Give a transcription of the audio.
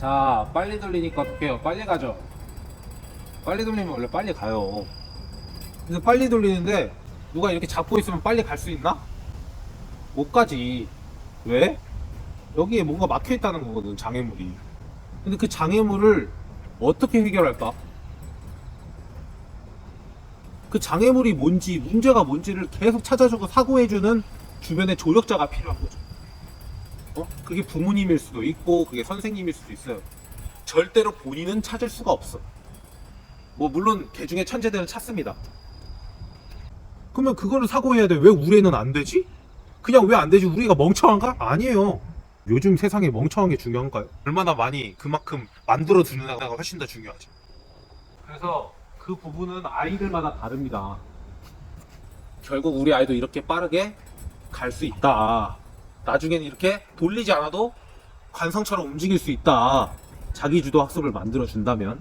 자, 빨리 돌리니까 어떡해요? 빨리 가죠. 빨리 돌리면 원래 빨리 가요. 근데 빨리 돌리는데 누가 이렇게 잡고 있으면 빨리 갈 수 있나? 못 가지. 왜? 여기에 뭔가 막혀 있다는 거거든, 장애물이. 근데 그 장애물을 어떻게 해결할까? 그 장애물이 뭔지, 문제가 뭔지를 계속 찾아주고 사고해주는 주변의 조력자가 필요한 거죠. 어? 그게 부모님일 수도 있고, 그게 선생님일 수도 있어요. 절대로 본인은 찾을 수가 없어. 뭐, 물론, 개 중에 천재들은 찾습니다. 그러면 그거를 사고해야 돼. 왜 우리 애는 안 되지? 그냥 왜 안 되지? 우리가 멍청한가? 아니에요. 요즘 세상에 멍청한 게 중요한가요? 얼마나 많이 그만큼 만들어 주느냐가 훨씬 더 중요하죠. 그래서 그 부분은 아이들마다 다릅니다. 결국 우리 아이도 이렇게 빠르게 갈 수 있다. 나중에는 이렇게 돌리지 않아도 관성처럼 움직일 수 있다. 자기주도 학습을 만들어 준다면